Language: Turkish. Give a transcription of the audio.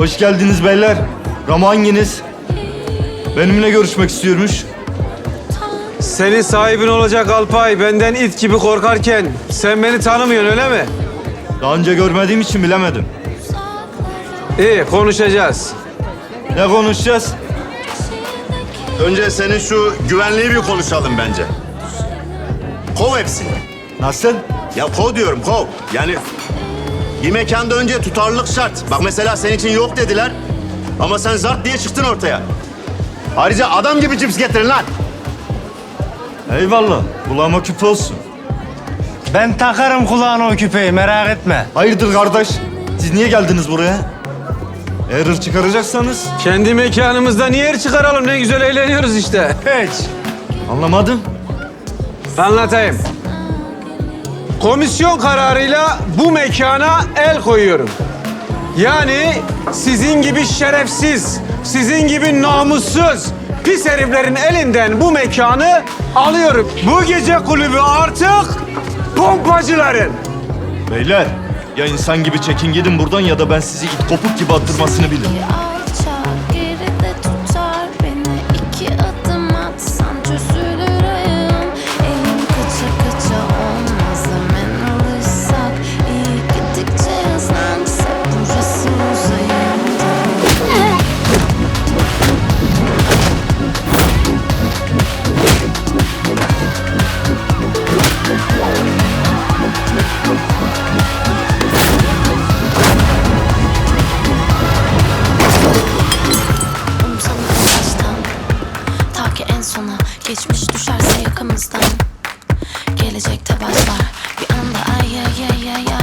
Hoş geldiniz beyler. Ramo hanginiz? Benimle görüşmek istiyormuş. Senin sahibin olacak Alpay benden it gibi korkarken sen beni tanımıyorsun öyle mi? Daha önce görmediğim için bilemedim. İyi konuşacağız. Ne konuşacağız? Önce senin şu güvenliği bir konuşalım bence. Kov hepsini. Nasıl? Ya kov diyorum kov. Yani bir mekanda önce tutarlılık şart. Bak mesela senin için yok dediler. Ama sen zart diye çıktın ortaya. Ayrıca adam gibi cips getirin lan. Eyvallah. Kulağıma küpe olsun. Ben takarım kulağına o küpeyi merak etme. Hayırdır kardeş? Siz niye geldiniz buraya? Eğer hır çıkaracaksanız Kendi mekanımızda niye yer çıkaralım ne güzel eğleniyoruz işte. Hiç. anlamadım. Anlatayım. Komisyon kararıyla bu mekana el koyuyorum. Yani sizin gibi şerefsiz, sizin gibi namussuz, pis heriflerin elinden bu mekanı alıyorum. Bu gece kulübü artık pompacıların. Beyler ya insan gibi çekin gidin buradan ya da ben sizi it kopuk gibi attırmasını bilin. Geçmiş düşerse yakamızdan. Gelecekte var var Bir anda ay ay ay ay ay.